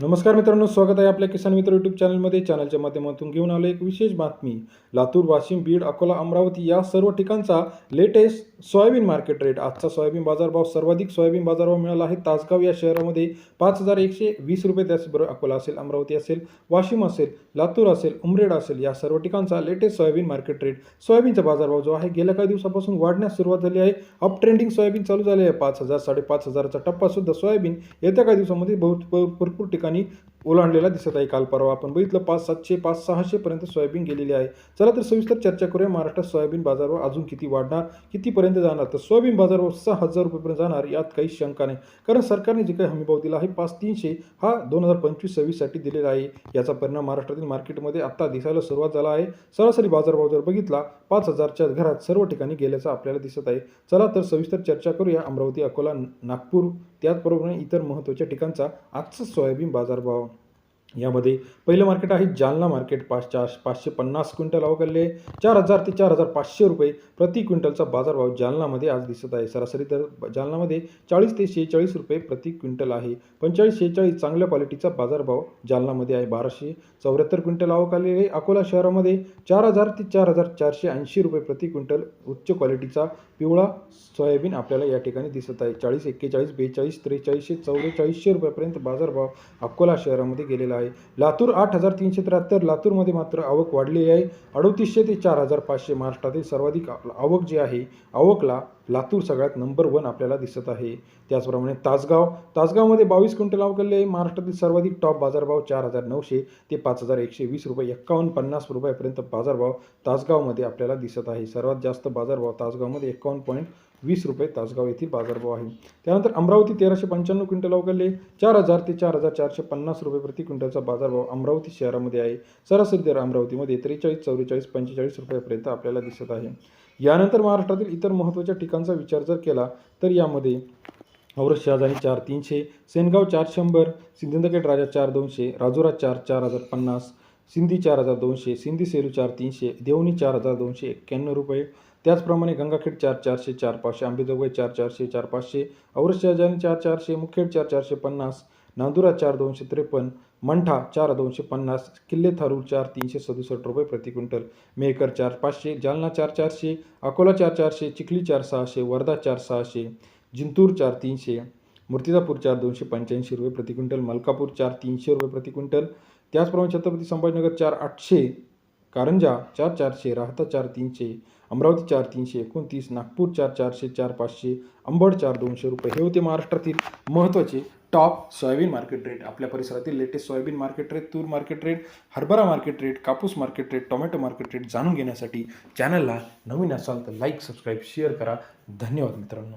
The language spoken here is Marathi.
नमस्कार मित्रांनो स्वागत आहे आपल्या किसान मित्र यूट्यूब चॅनलमध्ये चॅनलच्या माध्यमातून घेऊन आलो एक विशेष बातमी. लातूर वाशिम बीड अकोला अमरावती या सर्व ठिकाणचा लेटेस्ट सोयाबीन मार्केट रेट आजचा सोयाबीन बाजारभाव सर्वाधिक सोयाबीन बाजारभाव मिळाला आहे. तासगाव या शहरामध्ये पाच हजार एकशे वीस रुपये त्याचबरोबर अकोला असेल अमरावती असेल वाशिम असेल लातूर असेल उमरेड असेल या सर्व ठिकाणचा लेटेस्ट सोयाबीन मार्केट रेट सोयाबीनचा बाजारभाव जो आहे गेल्या काही दिवसापासून वाढण्यास सुरुवात झाली आहे. अप ट्रेंडिंग सोयाबीन चालू झाले आहे. पाच हजार साडेपाच हजाराचा टप्पासुद्धा सोयाबीन येत्या काही दिवसामध्ये बहुत भरपूर ठिकाणी ठिकाणी ओलांडलेला दिसत आहे. काल परवा आपण बघितलं पाच सातशे पाच सहाशेपर्यंत सोयाबीन गेलेली आहे. चला तर सविस्तर चर्चा करूया. महाराष्ट्रात सोयाबीन बाजारभाव अजून किती वाढणार कितीपर्यंत जाणार? तर सोयाबीन बाजारभाव सहा हजार रुपयेपर्यंत जाणार यात काही शंका नाही. कारण सरकारने जे काही हमीभाव दिला आहे पाच तीनशे हा दोन हजार पंचवीस सव्वीससाठी दिलेला आहे. याचा परिणाम महाराष्ट्रातील मार्केटमध्ये आत्ता दिसायला सुरुवात झाला आहे. सरासरी बाजारभाव जर बघितला पाच हजारच्या घरात सर्व ठिकाणी गेल्याचं आपल्याला दिसत आहे. चला तर सविस्तर चर्चा करूया. अमरावती अकोला नागपूर त्याचबरोबर इतर महत्त्वाच्या ठिकाणचा आजचा सोयाबीन बाजारभाव. यामध्ये पहिलं मार्केट आहे जालना मार्केट. पाच चार पाचशे पन्नास क्विंटल अवघडले चार हजार ते चार हजार पाचशे रुपये प्रति क्विंटलचा बाजारभाव जालनामध्ये आज दिसत आहे. सरासरी दर जालनामध्ये चाळीस ते शेहेचाळीस रुपये प्रति क्विंटल आहे. पंचेचाळीस शेहेचाळीस चांगल्या क्वालिटीचा बाजारभाव जालनामध्ये आहे. बाराशे चौऱ्याहत्तर क्विंटल आवकालेले अकोला शहरामध्ये चार हजार ते चार हजार चारशे ऐंशी रुपये प्रति क्विंटल उच्च क्वालिटीचा पिवळा सोयाबीन आपल्याला या ठिकाणी दिसत आहे. चाळीस एक्केचाळीस बेचाळीस त्रेचाळीसशे चौवेचाळीसशे रुपयापर्यंत बाजारभाव अकोला शहरामध्ये गेलेला आहे. लातूर आठ हजार तीनशे त्र्याहत्तर लातूरमध्ये मात्र आवक वाढली आहे. अडोतीसशे ते चार हजार पाचशे महाराष्ट्रातील सर्वाधिक आवक जी आहे आवकला लातूर सगळ्यात नंबर वन आपल्याला दिसत आहे. त्याचप्रमाणे तासगाव तासगावमध्ये बावीस क्विंटल अवघडले आहे. महाराष्ट्रातील सर्वाधिक टॉप बाजारभाव चार हजार नऊशे ते पाच हजार एकशे वीस रुपये एक्कावन्न पन्नास रुपयापर्यंत बाजारभाव तासगावमध्ये आपल्याला दिसत आहे. सर्वात जास्त बाजारभाव तासगावमध्ये एक्कावन्न पॉईंट वीस रुपये तासगाव येथील बाजारभाव आहे. त्यानंतर अमरावती तेराशे पंच्याण्णव क्विंटल अवघडले चार हजार ते चार हजार चारशे पन्नास रुपये प्रति क्विंटलचा बाजारभाव अमरावती शहरामध्ये आहे. सरासरी दर अमरावतीमध्ये त्रेचाळीस चौवेचाळीस पंचेचाळीस रुपयापर्यंत आपल्याला दिसत आहे. यानंतर महाराष्ट्रातील इतर महत्त्वाच्या ठिकाणचा विचार जर केला तर यामध्ये औरत शहाजानी चार तीनशे सेनगाव चार शंभर सिंधुदुर्ग राजा चार दोनशे राजुरा चार चार हजार पन्नास सिंधी चार हजार दोनशे सिंधी सेलू चार तीनशे देवणी चार हजार दोनशे एक्क्याण्णव रुपये त्याचप्रमाणे गंगाखेड चार चारशे चार पाचशे आंबेजोगाई चार चारशे चार पाचशे औरत शहाजानी चार चारशे मुखेड चार चारशे पन्नास नांदुरा चार दोनशे त्रेपन्न मंठा चार दोनशे पन्नास किल्ले थारूर चार तीनशे सदुसष्ट रुपये प्रति क्विंटल मेहकर चार पाचशे जालना चार चारशे अकोला चार चारशे चिखली चार सहाशे वर्धा चार सहाशे जिंतूर चार तीनशे मूर्तिजापूर चार दोनशे पंच्याऐंशी रुपये प्रति क्विंटल मलकापूर चार तीनशे रुपये प्रति क्विंटल त्याचप्रमाणे छत्रपती संभाजीनगर चार आठशे कारंजा चार चारशे राहता चार तीनशे अमरावती चार तीनशे एकोणतीस नागपूर चार चारशे चार पाचशे अंबड चार दोनशे रुपये. हे होते महाराष्ट्रातील महत्त्वाचे टॉप सोयाबीन मार्केट रेट आपल्या परिसरातील लेटेस्ट सोयाबीन मार्केट रेट तूर मार्केट रेट हरभरा मार्केट रेट कापूस market rate tomato market rate जाणून घेण्यासाठी चॅनलला नवीन असाल तर लाईक सबस्क्राईब शेअर करा. धन्यवाद मित्रांनो.